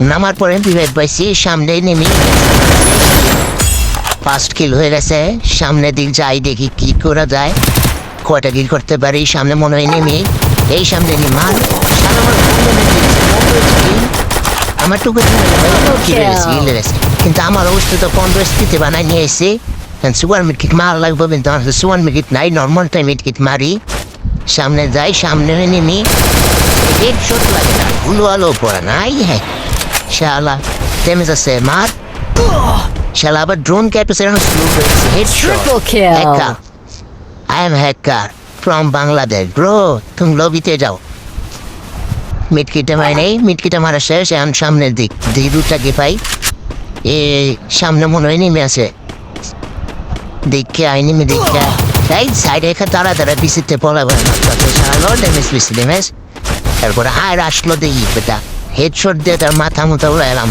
নামার পরে বিভেদ পাইছি সামনে নেমে। ফার্স্ট কিল হয়ে গেছে সামনে দিক যাই দেখি কি করা যায়। কয়টা কিল করতে পারি সামনে মনে হয় নেমে। এই সামনে আমার কি? টুকু কিন্তু আমার অবস্থা তো পনেরো স্পিতে বানাই নিয়ে এসে সুপার মিটকিট মারা লাগবে কিন্তু আমার সুপার মিটকিট নাই নর্মাল টাইম মিটকিট মারি। সামনে যাই সামনে নেমে। হেড শট লাগে না উলো আলো পড়া নাই হ্যাঁ। শালা ড্যামেজ আছে মার শালা আবার ড্রোন ক্যাপাসিটি স্লো করেছে head Triple kill. Hacker I am hacker from Bangladesh bro তুমি লবিতে যাও মিটকিটা মাই নেই মিটকিটা মারা শেষ এখন সামনের দিক রুটটাকে পাই এ সামনে মনে হয় নেমে আছে দেখে আই নেমে দেখে এই সাইডে এখানে তারা তারা পিছিতে পলাবে সারালো ড্যামেজ বেশি ড্যামেজ তারপরে আর আসলো দেখি বেটা হেডশট দিয়ে তার মাথা মতো এলাম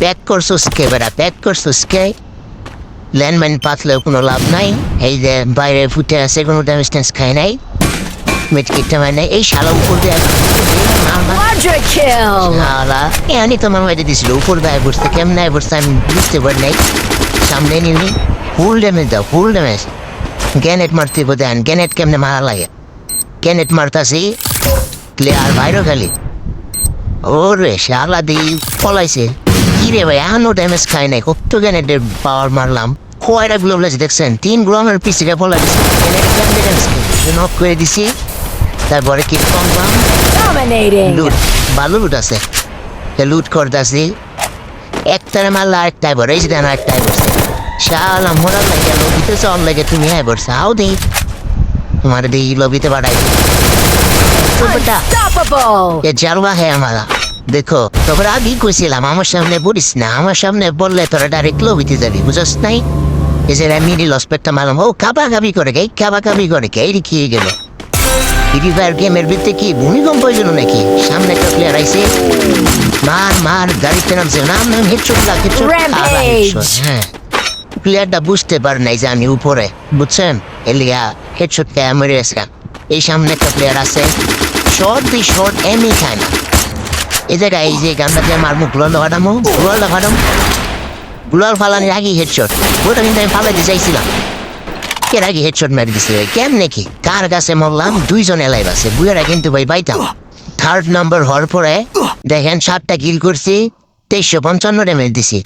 প্যাক করছ স্কে বেটা প্যাক করছ স্কে ল্যান্ডমাইন পাতলেও কোনো লাভ নাই। এই যে বাইরে ফুটে আছে কোনো ড্যামেজ টেন্স খায় নাই। মিটকিটটা মানে নাই। এই শালা উপর দিয়ে শালা এমনি তো আমার বাইরে দিছিল। উপর গায়ে বসতে কেমন বসতে আমি বুঝতে পারি নাই। সামনে নিবি ফুল ড্যামেজ দাও ফুল ড্যামেজ গ্যানেট মারতে দেন গ্যানেট কেমনে মারা লাগে? গ্যানেট মারতাছি। প্লেয়ার বাইরে খালি। ওরে শালা দিই পলাইছে। কি রে ভাই এখনও ড্যামেজ খাই নাই কত গ্যানেটের পাওয়ার মারলাম। কয়টা গ্লোবলেস দেখছেন? তিন গ্রামের পিছিয়ে পলাই কেমনে ড্যামেজ নক করে দিছি। তারপরে কি কনফার্ম. লুট ভালো লুট আছে। লুট করতেছি। একটারে মারলে আরেকটাই বড় এই যে দেন আরেকটাই বসে শালা মোরাল লাগে লবিতে চল লাগে তুমি হ্যাঁ বসে আও দেই তোমার দেই লবিতে বাড়াই. এ জালবা হ্যাঁ আমারা। দেখো তোকে আগেই কইছিলাম আমার সামনে বলিস না আমার সামনে বললে তোরা ডাইরেক্ট লবিতে যাবি বুঝস নাই? এই যে মিনি লসপেটটা মারলাম ও কাবা কাবি করে গে কাবা কাবি করে গে এই খেয়ে গেল। ফ্রি ফায়ার গেমের ভিতরে কি ভূমিকম্প হয়েছিল নাকি? সামনে একটা প্লেয়ার আইছে। মার মার গাড়িতে নামছে নাম নাম হেডশট লাগ হেডশট হ্যাঁ। প্লেয়ারটা বুঝতে পারে নাই যে আমি উপরে বুঝছেন? এলিয়া হেডশট কে মরে গেছিলাম এই সামনে একটা প্লেয়ার আছে। শর্ট দি শর্ট এমনি খায় না এই জায়গায় এই যে গানটা দিয়ে মারমু গুলাল লাগাটামো গুলাল লাগাটাম গুলাল ফালানির আগে হেডশট ওটা কিন্তু আমি ফালাইতে চাইছিলাম। এর আগে হেডশট মেরে দিছে কেমনে কি? কার কাছে মরলাম? দুইজন এলাইভ আছে। বুয়েরা কিন্তু ভাই বাইতাম। থার্ড নাম্বার হওয়ার পরে দেখেন সাতটা কিল করছি তেইশশো পঞ্চান্ন ড্যামেজ দিছি।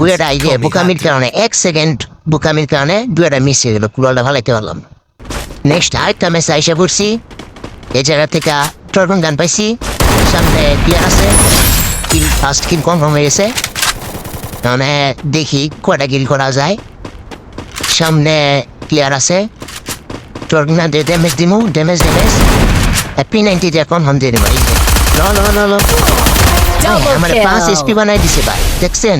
বুয়েরা এই যে বোকামির. কারণে এক সেকেন্ড বোকামির কারণে দুয়েরা মিস হয়ে গেল। কুলালটা ভালাইতে পারলাম নেক্সট আরেকটা ম্যাচ আইসা পড়ছি এই জায়গা থেকে টর্বন গান পাইছি। সামনে প্লেয়ার আছে। কিল ফার্স্ট কিল কনফার্ম হয়ে গেছে। মানে দেখি কয়টা কিল করা যায়। সামনে প্লেয়ার আছে। টর্বন গান দিয়ে ড্যামেজ দিমু ড্যামেজ ড্যামেজ পি নাইনটি দিয়ে কনফার্ম দিয়ে দেবো ল ল ল ল। আমার পাঁচ. এসপি বানাই দিছে ভাই দেখছেন?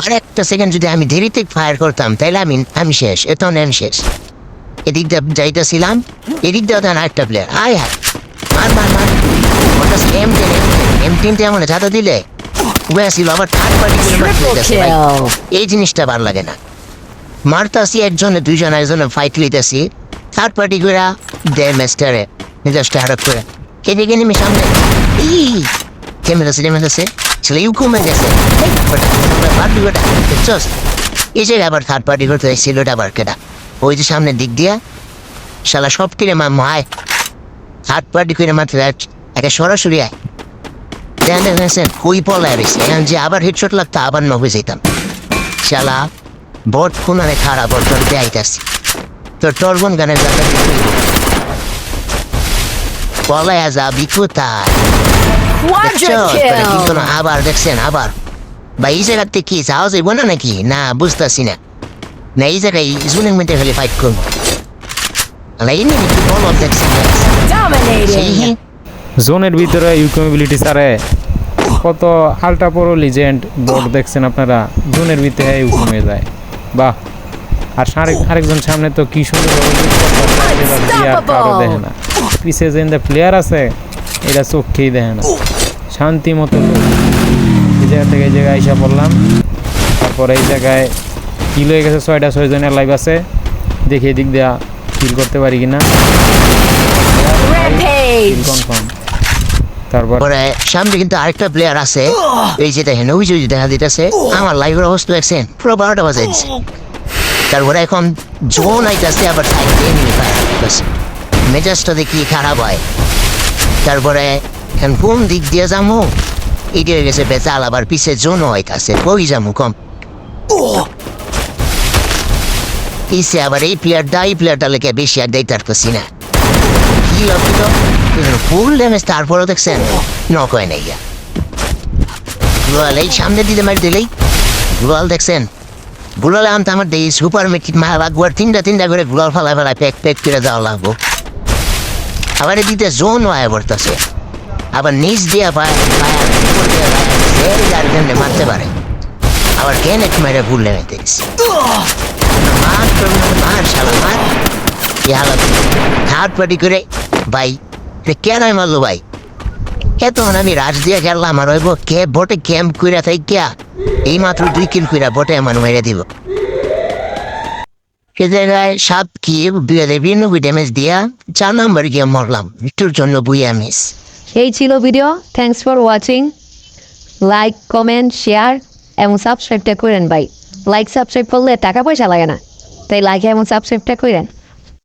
আর একটা সেকেন্ড যদি আমি দেরিতে ফায়ার করতাম তাহলে আমি আমি শেষ এত আমি শেষ। এদিক দিয়ে যাইতেছিলাম এদিক দিয়ে আরেকটা প্লেয়ার আয় হায় মার মার মার ওটা M ten M ten M ten এমন যাতা দিলে আবার থার্ড পার্টি এই জিনিসটা ভালো লাগে না মারতাছি একজনে দুইজন একজনে ফাইট লইতেছি থার্ড পার্টি করে দে মেস্টারে নিজস্ব হারপ করে এদিকে নেমে সামনে ই কেমন আছে কেমন আছে ছেলে ইউ কমে গেছে এই, যে আবার থার্ড পার্টি করতে এসেছিল ওটা আবার কেটা ওই যে সামনের দিক দিয়া শালা সব কিনে মা মায় থার্ড পার্টি করে মাত্র একটা সরাসরি আয়। কই পলায় রয়েছে এখন যে আবার হেডশট লাগতো আবার নবে যেতাম শালা বট কোনারে খারাপ বট তোর দেয়াইতাছি তোর টর্বন গানের জায়গা পলায় kill. কোনো আবার দেখছেন? আবার? বা এই জায়গাতে কি যাওয়া যাইব না নাকি? না বুঝতেছি না। না এই জায়গায় জুনের মধ্যে খালি ফাইট করব আলা, এই নিয়ে কি বলো দেখছেন Dominating. জোনের ভিতরে ইউকমিবিলিটি সারে কত আল্ট্রা প্রো লিজেন্ড বোর্ড দেখছেন আপনারা? জোনের ভিতরে ইউকমে যায় বাহ আর আরেক আরেকজন সামনে তো কি সুন্দর কারও দেখে না। পিছে যে প্লেয়ার আছে এটা চোখেই দেখে না। শান্তি মতো। এই জায়গা থেকে এই জায়গায় আইসা পড়লাম। তারপরে এই জায়গায় কিল হয়ে গেছে, ছয়টা, ছয়জনের লাইভ আছে। দেখি এদিক দিয়া কিল করতে পারি কিনা। কনফার্ম তারপর পরে সামনে কিন্তু আরেকটা প্লেয়ার আছে। এই যে দেখা আমার পুরো। তারপরে এখন জোন আইতাছে, আবার দেখি খারাপ হয়। তারপরে কোন দিক দিয়ে যাব হয়ে গেছে বেচাল আবার পিছে জোন হইতাছে কই যাব কম? পিছে আবার এই প্লেয়ারটা এই প্লেয়ারটা লেগে বেশি আর দেয় পারতেছি না কি লক্ষিত ফুল ড্যামেজ তারপরেও দেখছেন নক হয় নাই গা গুলাল এই সামনে দিতে মারি দিলেই গুলাল দেখছেন গুলালে আনতে আমার দেই সুপার মেকিট মা আর তিনটা তিনটা করে গুলাল ফেলা ফেলা প্যাক প্যাক করে দেওয়া লাগবো আবার এদিকে জোন হয়ে পড়তেছে আবার নিচ দিয়া পায় মারতে পারে আবার কেন কেনেট মেরে ভুল লেমেতে গেছে মার, শালা, মার। কি দিয়ে এই এই ছিল video thanks for watching like comment share এবং সাবস্ক্রাইবটা করেন, ভাই। লাইক সাবস্ক্রাইব করলে টাকা পয়সা লাগে না। তাই লাইক এবং সাবস্ক্রাইবটা করেন